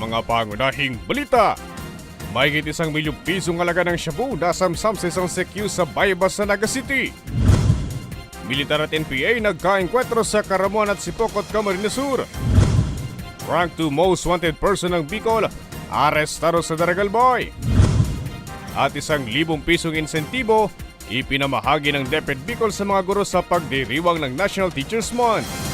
mga pangunahing balita. May isang milyong pisong halaga ng shabu na samsam sa isang sekyu sa Baybas sa Naga City. Militar at NPA nagkaengkwentro sa Karamuan at Sipokot, Camarines Sur. Rank 2 most wanted person ng Bicol, arestado sa Daragal Boy. At isang libong pisong insentibo, ipinamahagi ng DepEd Bicol sa mga guro sa pagdiriwang ng National Teachers Month.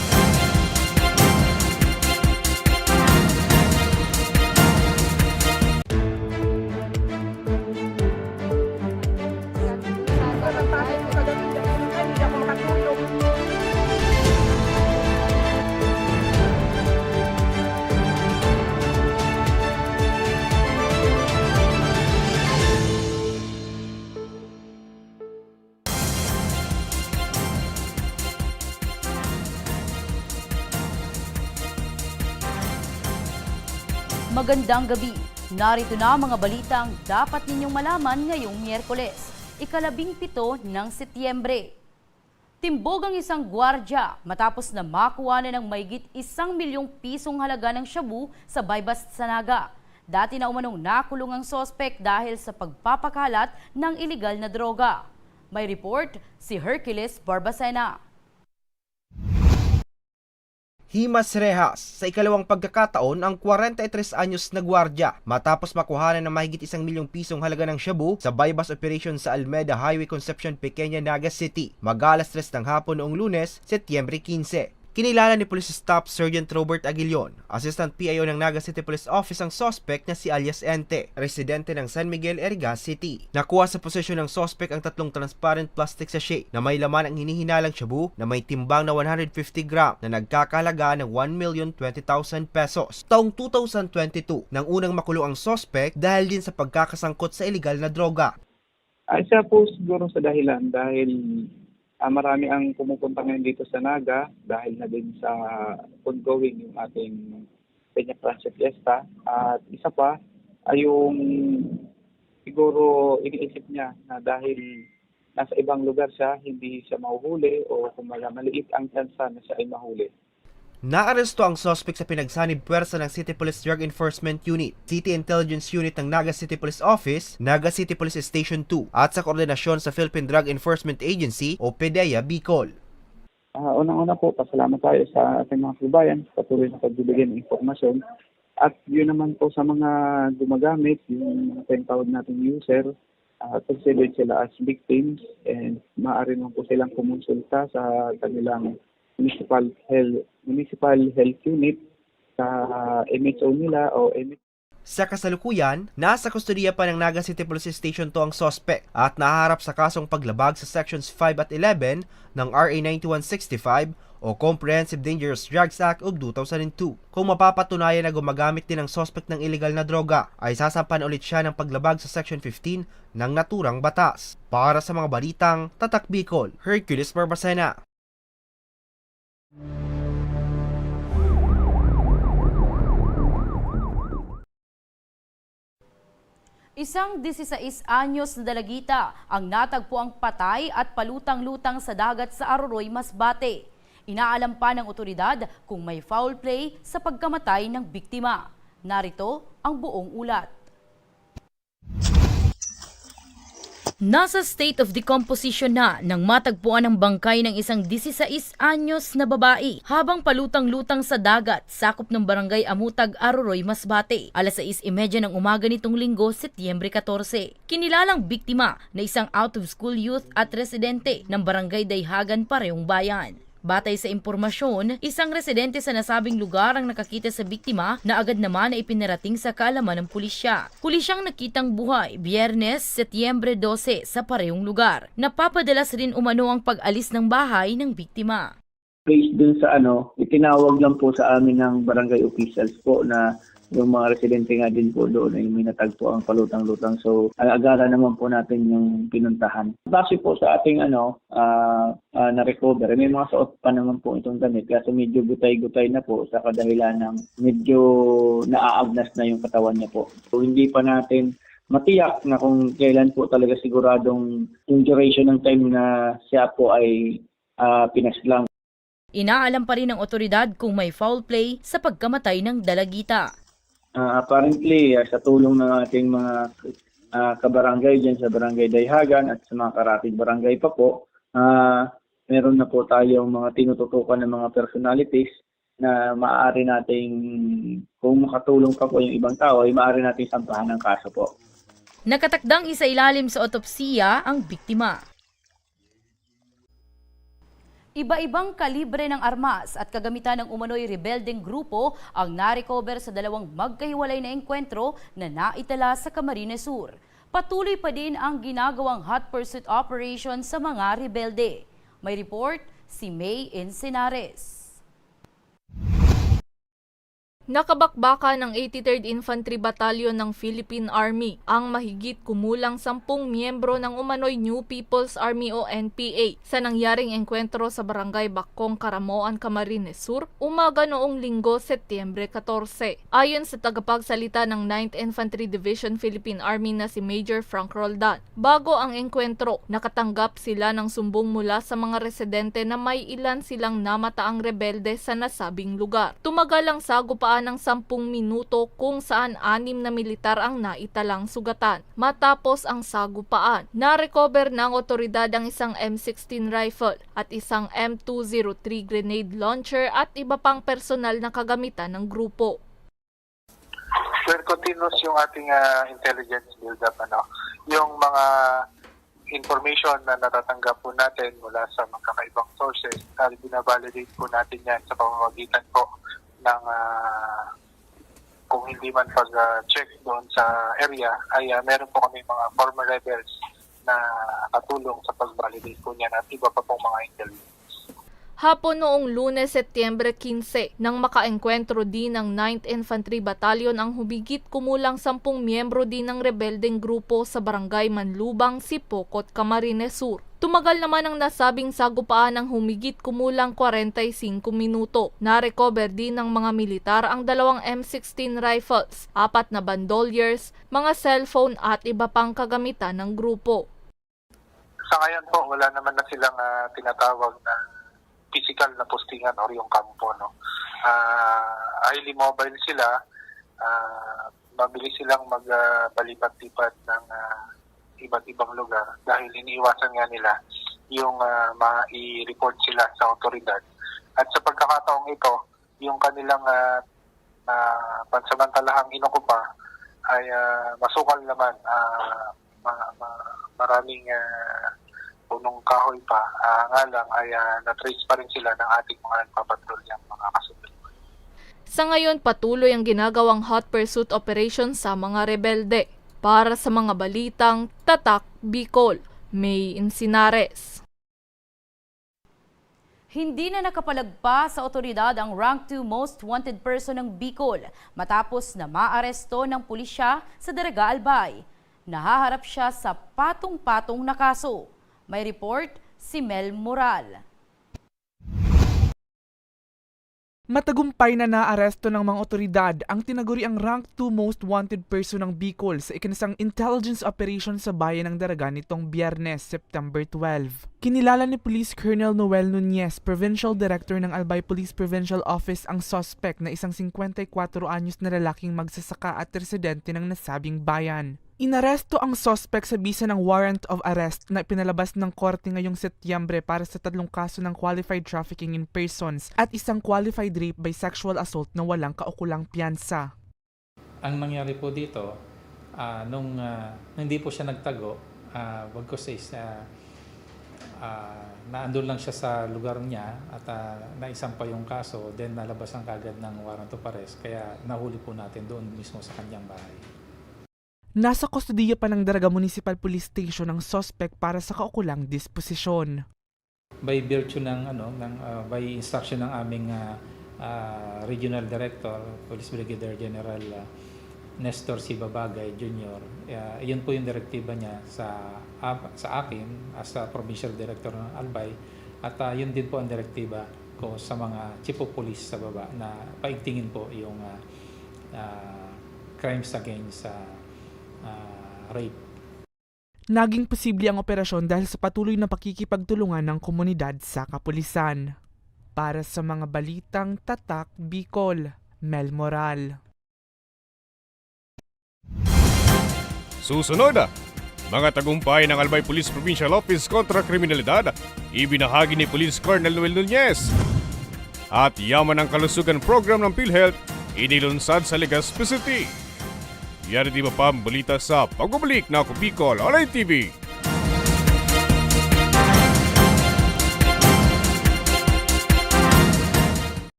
Magandang gabi. Narito na mga balitang dapat ninyong malaman ngayong Miyerkules, ikalabing pito ng Setyembre. Timbog ang isang gwardya matapos na makuha na ng mayigit isang milyong pisong halaga ng shabu sa Baybas Sanaga. Dati na umanong nakulong ang sospek dahil sa pagpapakalat ng iligal na droga. May report si Hercules Barbacena. Himas Rehas sa ikalawang pagkakataon ang 43 anyos na gwardya matapos makuhanan ng mahigit isang milyong pisong halaga ng shabu sa bypass operation sa Almeda Highway Concepcion, Pequeña, Naga City. Mag-alas 3 ng hapon noong lunes, Setyembre 15. Kinilala ni Police Staff Sergeant Robert Aguilion, Assistant PIO ng Naga City Police Office ang suspect na si alias Ente, residente ng San Miguel, Erga City. Nakuha sa posesyon ng suspect ang tatlong transparent plastic sachet na may laman ang hinihinalang shabu na may timbang na 150 gram na nagkakalaga ng 1,020,000 pesos. Taong 2022 nang unang makulong ang suspect dahil din sa pagkakasangkot sa illegal na droga. Ah, isa po siguro sa dahilan dahil ah, marami ang pumupunta ngayon dito sa Naga dahil na din sa ongoing yung ating Peña Francia Fiesta. At isa pa ay yung siguro iniisip niya na dahil nasa ibang lugar siya, hindi siya mahuhuli o kung maliit ang tsansa na siya ay mahuli. Naaresto ang suspect sa pinagsanib puwersa ng City Police Drug Enforcement Unit, City Intelligence Unit ng Naga City Police Office, Naga City Police Station 2 at sa koordinasyon sa Philippine Drug Enforcement Agency o PDEA Bicol. Ah, unang-una po, pasalamat tayo sa ating mga kabayan sa patuloy na pagbibigay ng informasyon. At yun naman po sa mga gumagamit, yung tinatawag nating user, uh, considered sila as victims and maaari naman po silang kumonsulta sa kanilang municipal health, municipal health unit sa MHO nila o MHO Sa kasalukuyan, nasa kustodiya pa ng Naga City Police Station 2 ang suspect at naharap sa kasong paglabag sa Sections 5 at 11 ng RA 9165 o Comprehensive Dangerous Drugs Act of 2002. Kung mapapatunayan na gumagamit din ang suspect ng illegal na droga, ay sasampan ulit siya ng paglabag sa Section 15 ng naturang batas. Para sa mga balitang Tatak Bicol, Hercules Barbacena. Isang 16 anyos na dalagita ang natagpo ang patay at palutang-lutang sa dagat sa Aroroy, Masbate. Inaalam pa ng otoridad kung may foul play sa pagkamatay ng biktima. Narito ang buong ulat. Nasa state of decomposition na nang matagpuan ang bangkay ng isang 16 anyos na babae habang palutang-lutang sa dagat sakop ng barangay Amutag, Aroroy, Masbate. Alas 6.30 ng umaga nitong linggo, Setyembre 14. Kinilalang biktima na isang out-of-school youth at residente ng barangay Dayhagan, Parehong Bayan. Batay sa impormasyon, isang residente sa nasabing lugar ang nakakita sa biktima na agad naman na ipinarating sa kaalaman ng pulisya. Huli siyang nakitang buhay, biyernes, Setyembre 12 sa parehong lugar. Napapadalas rin umano ang pag-alis ng bahay ng biktima. based dun sa ano, itinawag lang po sa amin ng barangay officials po na yung mga residente nga din po doon ay may natagpo ang palutang-lutang. So, agaran naman po natin yung pinuntahan. Base po sa ating ano, ah, ah, na-recover, may mga suot pa naman po itong damit. Kasi medyo gutay-gutay na po sa kadahilan ng medyo naaagnas na yung katawan niya po. So, hindi pa natin matiyak na kung kailan po talaga siguradong yung duration ng time na siya po ay ah, pinaslang. Inaalam pa rin ng otoridad kung may foul play sa pagkamatay ng dalagita. Ah, apparently, ah, sa tulong ng ating mga ah, kabarangay dyan sa Barangay Dayhagan at sa mga karatig barangay pa po, ah, meron na po tayong mga tinututukan ng mga personalities na maaari nating, kung makatulong pa po yung ibang tao, ay maaari nating sampahan ng kaso po. Nakatakdang isa ilalim sa otopsiya ang biktima. Iba-ibang kalibre ng armas at kagamitan ng umano'y rebelding grupo ang narecover sa dalawang magkahiwalay na engkwentro na naitala sa Camarines Sur. Patuloy pa din ang ginagawang hot pursuit operation sa mga rebelde. May report si May Encinares. Nakabakbaka ng 83rd Infantry Battalion ng Philippine Army ang mahigit kumulang sampung miyembro ng umano'y New People's Army o NPA sa nangyaring engkwentro sa Barangay Bakong, Karamoan, Camarines Sur, umaga noong linggo, Setyembre 14. Ayon sa tagapagsalita ng 9th Infantry Division Philippine Army na si Major Frank Roldan, bago ang engkwentro, nakatanggap sila ng sumbong mula sa mga residente na may ilan silang namataang rebelde sa nasabing lugar. Tumagal ang sagupaan ng 10 minuto kung saan anim na militar ang naitalang sugatan. Matapos ang sagupaan, na-recover ng otoridad ang isang M16 rifle at isang M203 grenade launcher at iba pang personal na kagamitan ng grupo. Well, continuous yung ating ah, intelligence build-up. Ano? Yung mga information na natatanggap po natin mula sa mga kakaibang sources, uh, binavalidate po natin yan sa pamamagitan po ng ah, kung hindi man pag-check doon sa area, ay ah, meron po kami mga former rebels na katulong sa pag-validate po niyan at iba pa pong mga intelligence. Hapon noong lunes, Setyembre 15, nang makaengkwentro din ng 9th Infantry Battalion ang humigit kumulang 10 miyembro din ng rebeldeng grupo sa barangay Manlubang, Sipokot, Camarines Sur. Tumagal naman ang nasabing sagupaan ng humigit kumulang 45 minuto. Na-recover din ng mga militar ang dalawang M16 rifles, apat na bandoliers, mga cellphone at iba pang kagamitan ng grupo. Sa ngayon po, wala naman na silang ah, tinatawag na physical na postingan or yung kampo. No? Ah, highly mobile sila, ah, mabilis silang magbalipat-lipat ng ah, iba't ibang lugar dahil iniiwasan nga nila yung ah, ma-report sila sa otoridad. At sa pagkakataong ito, yung kanilang ah, ah, pansamantalahang inukupa ay ah, masukal naman ah, ma- ma- maraming ah, punong kahoy pa. Ah, nga lang ay ah, na-trace pa rin sila ng ating mga nagpapatrolyang mga kasunod. Sa ngayon, patuloy ang ginagawang hot pursuit operation sa mga rebelde. Para sa mga balitang Tatak Bicol, May Insinares. Hindi na nakapalagpa sa otoridad ang rank 2 most wanted person ng Bicol matapos na maaresto ng pulisya sa Daraga Albay. Nahaharap siya sa patong-patong na kaso. May report si Mel Moral. Matagumpay na naaresto ng mga otoridad ang tinaguriang rank 2 most wanted person ng Bicol sa ikinasang intelligence operation sa bayan ng Daraga nitong Biyernes, September 12. Kinilala ni Police Colonel Noel Nunez, Provincial Director ng Albay Police Provincial Office ang suspect na isang 54 anyos na lalaking magsasaka at residente ng nasabing bayan. Inaresto ang suspect sa bisa ng warrant of arrest na pinalabas ng korte ngayong Setyembre para sa tatlong kaso ng qualified trafficking in persons at isang qualified rape by sexual assault na walang kaukulang piyansa. ang nangyari po dito, ah, nung ah, hindi po siya nagtago, uh, bagkos is uh, naandun lang siya sa lugar niya at uh, naisampa yung kaso, then nalabasan kagad ng warrant of arrest, kaya nahuli po natin doon mismo sa kanyang bahay. Nasa kustodiya pa ng Daraga Municipal Police Station ang suspect para sa kaukulang disposisyon. By virtue ng ano, ng ah, by instruction ng aming ah, ah, Regional Director, Police Brigadier General ah, Nestor C. Babagay Jr. Uh, yun po yung direktiba niya sa ah, sa akin as a Provincial Director ng Albay at ah, yun din po ang direktiba ko sa mga chief of police sa baba na paigtingin po yung ah, ah, crimes against sa rape Naging posible ang operasyon dahil sa patuloy na pakikipagtulungan ng komunidad sa kapulisan. Para sa mga balitang Tatak Bicol, Mel Moral. Susunod, mga tagumpay ng Albay Police Provincial Office kontra kriminalidad, ibinahagi ni Police Colonel Noel Nunez. At yaman ang kalusugan program ng PhilHealth, inilunsad sa Legazpi City. Yan di ba pa ang balita sa pagbabalik na ako Bicol Online TV.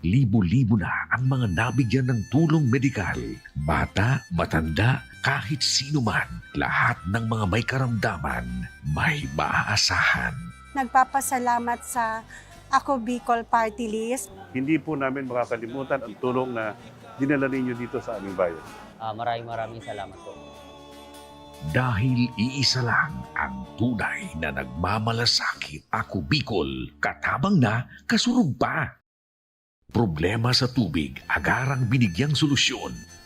Libo-libo na ang mga nabigyan ng tulong medikal. Bata, matanda, kahit sino man, lahat ng mga may karamdaman, may maaasahan. Nagpapasalamat sa Ako Bicol Party List. Hindi po namin makakalimutan ang tulong na dinala ninyo dito sa aming bayan. Ah, maraming maraming salamat po. Dahil iisa lang ang tunay na nagmamalasakit. Ako Bicol, katabang na, kasurog pa. Problema sa tubig, agarang binigyang solusyon.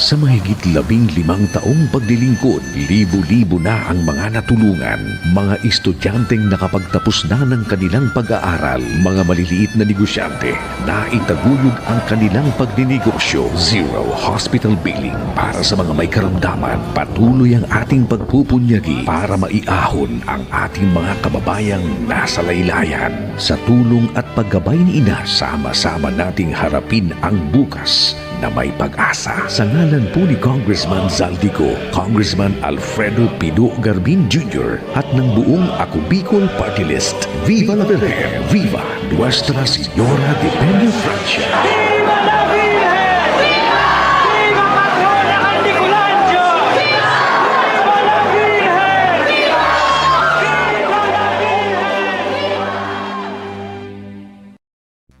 Sa mahigit labing limang taong paglilingkod, libo-libo na ang mga natulungan. Mga estudyanteng nakapagtapos na ng kanilang pag-aaral, mga maliliit na negosyante na itaguyod ang kanilang pagdinegosyo. Zero hospital billing para sa mga may karamdaman. Patuloy ang ating pagpupunyagi para maiahon ang ating mga kababayang nasa laylayan. Sa tulong at paggabay ni Ina, sama-sama nating harapin ang bukas na may pag-asa. Sa ngalan po ni Congressman Zaldico, Congressman Alfredo Pido Garbin Jr. at ng buong Ako Bicol Party List, Viva la Virgen! Viva Nuestra Señora de Peña Francia!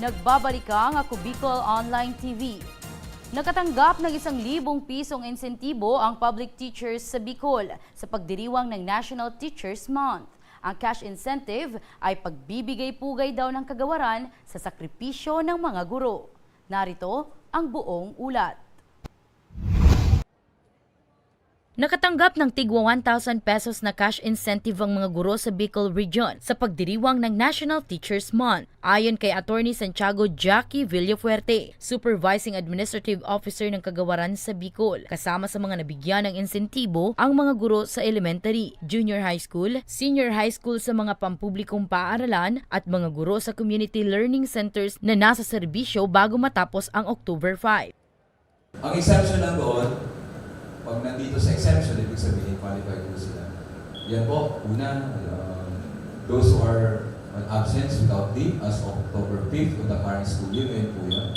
Nagbabalik ang Ako Bicol Online TV. Nakatanggap ng isang libong pisong insentibo ang public teachers sa Bicol sa pagdiriwang ng National Teachers Month. Ang cash incentive ay pagbibigay pugay daw ng kagawaran sa sakripisyo ng mga guro. Narito ang buong ulat. Nakatanggap ng tigwa 1,000 pesos na cash incentive ang mga guro sa Bicol Region sa pagdiriwang ng National Teachers Month. Ayon kay Attorney Santiago Jackie Villafuerte, Supervising Administrative Officer ng Kagawaran sa Bicol. Kasama sa mga nabigyan ng insentibo ang mga guro sa elementary, junior high school, senior high school sa mga pampublikong paaralan at mga guro sa community learning centers na nasa serbisyo bago matapos ang October 5. Ang exemption lang doon, pag nandito sa exemption, ibig sabihin qualified po sila. Yan po, una, um, those who are on absence without leave as of October 5th of the current school year. Ngayon po yun.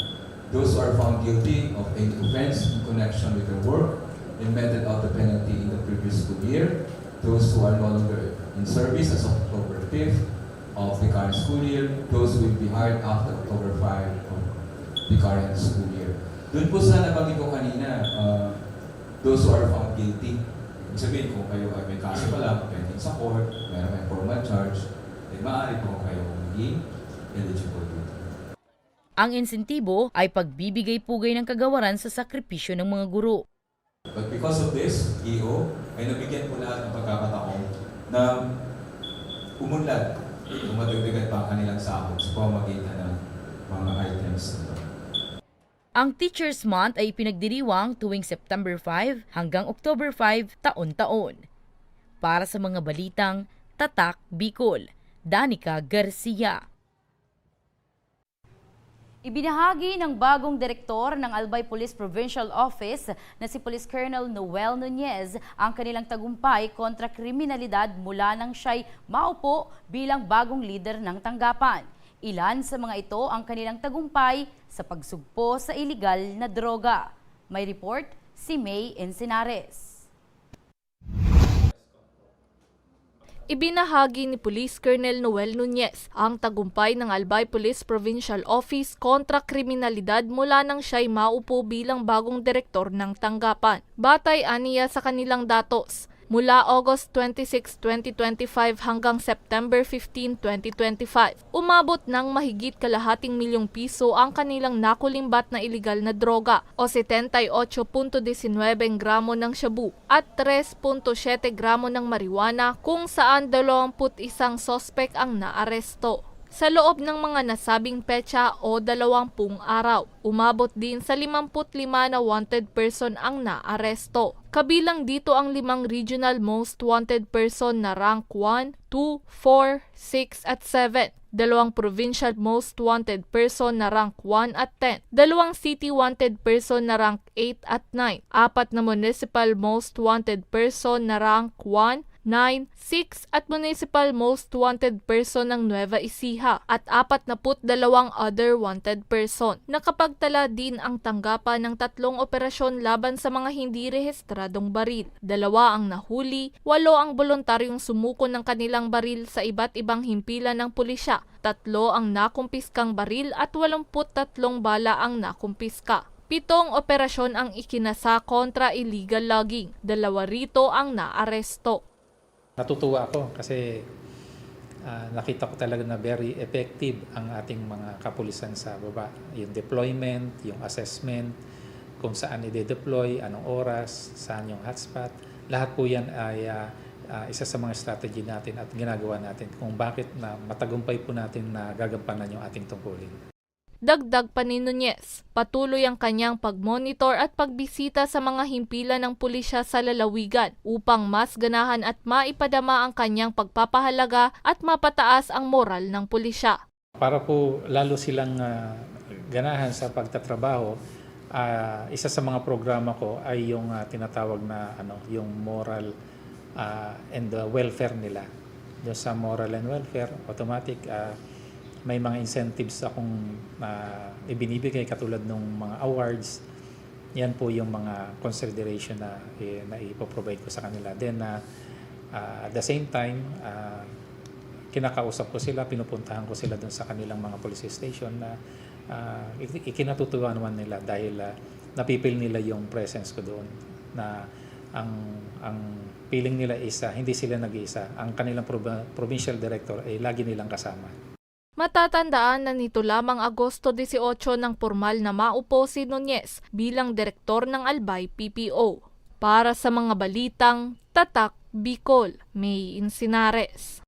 Those who are found guilty of any offense in connection with their work and meted out the penalty in the previous school year. Those who are no longer in service as of October 5th of the current school year. Those who will be hired after October 5 of the current school year. Doon po sa nabanggit ko kanina, uh, those who are found guilty. Ibig sabihin, kung kayo ay may kaso pa lang, pending sa court, meron may formal charge, eh maaari po kayo maging eligible dito. Ang insentibo ay pagbibigay pugay ng kagawaran sa sakripisyo ng mga guro. But because of this, EO ay nabigyan po lahat ng pagkakataon na umunlad kung madagdagan pa ang kanilang sahod sa pamamagitan ng mga items na ito. Ang Teachers Month ay pinagdiriwang tuwing September 5 hanggang October 5 taon-taon. Para sa mga balitang Tatak Bicol, Danica Garcia. Ibinahagi ng bagong direktor ng Albay Police Provincial Office na si Police Colonel Noel Nunez ang kanilang tagumpay kontra kriminalidad mula nang siya'y maupo bilang bagong leader ng tanggapan. Ilan sa mga ito ang kanilang tagumpay sa pagsugpo sa iligal na droga. May report si May Encinares. Ibinahagi ni Police Colonel Noel Nunez ang tagumpay ng Albay Police Provincial Office kontra kriminalidad mula nang siya'y maupo bilang bagong direktor ng tanggapan. Batay aniya sa kanilang datos, mula August 26, 2025 hanggang September 15, 2025. Umabot ng mahigit kalahating milyong piso ang kanilang nakulimbat na iligal na droga o 78.19 gramo ng shabu at 3.7 gramo ng marijuana kung saan 21 sospek ang naaresto sa loob ng mga nasabing petsa o 20 araw. Umabot din sa 55 na wanted person ang naaresto. Kabilang dito ang limang regional most wanted person na rank 1, 2, 4, 6 at 7 dalawang provincial most wanted person na rank 1 at 10, dalawang city wanted person na rank 8 at 9, apat na municipal most wanted person na rank 1, 9, 6 at municipal most wanted person ng Nueva Ecija at 42 other wanted person. Nakapagtala din ang tanggapan ng tatlong operasyon laban sa mga hindi rehistradong baril. Dalawa ang nahuli, walo ang voluntaryong sumuko ng kanilang baril sa iba't ibang himpilan ng pulisya, tatlo ang nakumpiskang baril at 83 bala ang nakumpiska. Pitong operasyon ang ikinasa kontra illegal logging. Dalawa rito ang naaresto. Natutuwa ako kasi ah, nakita ko talaga na very effective ang ating mga kapulisan sa baba. Yung deployment, yung assessment, kung saan i-deploy, anong oras, saan yung hotspot. Lahat po yan ay ah, ah, isa sa mga strategy natin at ginagawa natin kung bakit na matagumpay po natin na gagampanan yung ating tungkulin. Dagdag pa ni Nunez, patuloy ang kanyang pagmonitor at pagbisita sa mga himpilan ng pulisya sa lalawigan upang mas ganahan at maipadama ang kanyang pagpapahalaga at mapataas ang moral ng pulisya. Para po lalo silang ah, ganahan sa pagtatrabaho, ah, isa sa mga programa ko ay yung ah, tinatawag na ano, yung moral ah, and the welfare nila. Doon sa moral and welfare, automatic ah, may mga incentives akong ah, ibinibigay katulad ng mga awards. Yan po yung mga consideration na, eh, na ipoprovide ko sa kanila. Then, ah, ah, at the same time, ah, kinakausap ko sila, pinupuntahan ko sila doon sa kanilang mga police station na uh, ikinatutuwa naman nila dahil uh, napipil nila yung presence ko doon na ang ang feeling nila is uh, hindi sila nag-iisa. Ang kanilang prob- provincial director ay lagi nilang kasama. Matatandaan na nito lamang Agosto 18 nang formal na maupo si Nunez bilang direktor ng Albay PPO. Para sa mga balitang Tatak Bicol, May Insinares.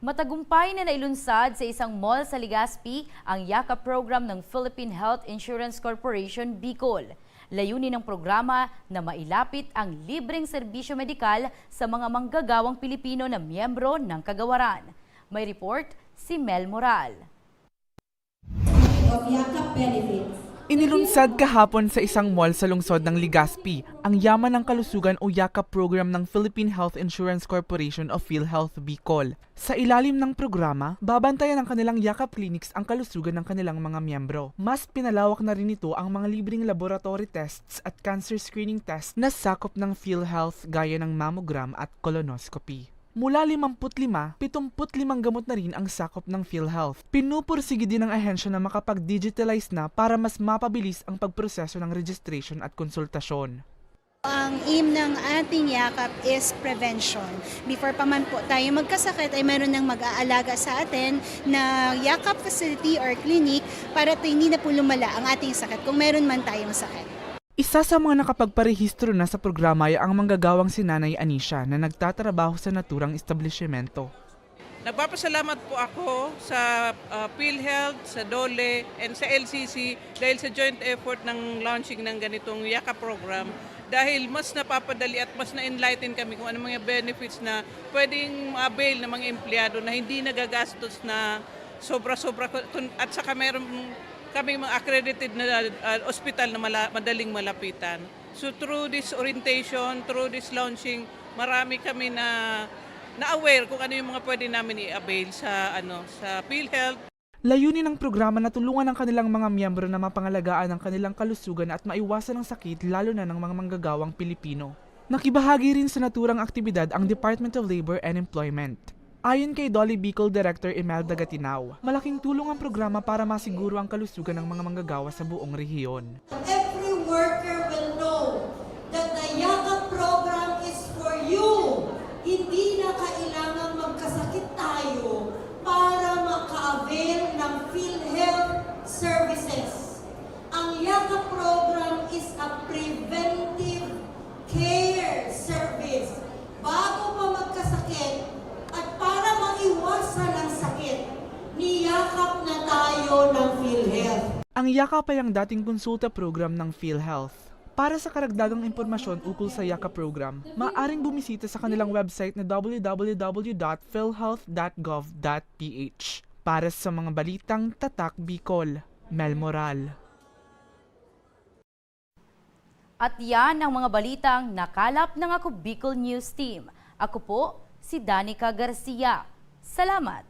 Matagumpay na nailunsad sa isang mall sa Legazpi ang YAKA program ng Philippine Health Insurance Corporation Bicol. Layunin ng programa na mailapit ang libreng serbisyo medikal sa mga manggagawang Pilipino na miyembro ng kagawaran. May report si Mel Moral. YAKAP Inilunsad kahapon sa isang mall sa lungsod ng Legazpi ang Yaman ng Kalusugan o YAKA program ng Philippine Health Insurance Corporation o PhilHealth Bicol. Sa ilalim ng programa, babantayan ng kanilang YAKA clinics ang kalusugan ng kanilang mga miyembro. Mas pinalawak na rin ito ang mga libreng laboratory tests at cancer screening tests na sakop ng PhilHealth gaya ng mammogram at colonoscopy. Mula 55, 75 gamot na rin ang sakop ng PhilHealth. Pinupursige din ng ahensya na makapag-digitalize na para mas mapabilis ang pagproseso ng registration at konsultasyon. Ang aim ng ating yakap is prevention. Before pa man po tayo magkasakit ay meron ng mag-aalaga sa atin na yakap facility or clinic para hindi na po lumala ang ating sakit kung meron man tayong sakit. Isa sa mga nakapagparehistro na sa programa ay ang manggagawang si Nanay Anisha na nagtatrabaho sa naturang establishmento. Nagpapasalamat po ako sa uh, PhilHealth, sa DOLE, and sa LCC dahil sa joint effort ng launching ng ganitong YAKA program dahil mas napapadali at mas na-enlighten kami kung ano mga benefits na pwedeng avail ng mga empleyado na hindi nagagastos na sobra-sobra at saka meron kami mga accredited na uh, ospital na mala- madaling malapitan. So through this orientation, through this launching, marami kami na na-aware kung ano yung mga pwede namin i-avail sa ano sa PhilHealth Layunin ng programa na tulungan ang kanilang mga miyembro na mapangalagaan ang kanilang kalusugan at maiwasan ang sakit lalo na ng mga manggagawang Pilipino. Nakibahagi rin sa naturang aktibidad ang Department of Labor and Employment. Ayon kay Dolly Bicol Director Imelda Gatinaw, malaking tulong ang programa para masiguro ang kalusugan ng mga manggagawa sa buong rehiyon. Every worker will know that the YAKA program is for you. Hindi na kailangan magkasakit tayo para maka-avail ng PhilHealth services. Ang YAKA program is a preventive care service. Bago pa magkasakit at para maiwasan ang sakit, niyakap na tayo ng Yakap ay ang dating konsulta program ng PhilHealth. Para sa karagdagang impormasyon ukol sa Yaka program, maaaring bumisita sa kanilang website na www.philhealth.gov.ph. Para sa mga balitang Tatak Bicol, Mel Moral. At yan ang mga balitang nakalap ng ako Bicol News Team. Ako po si Danica Garcia. Salamat!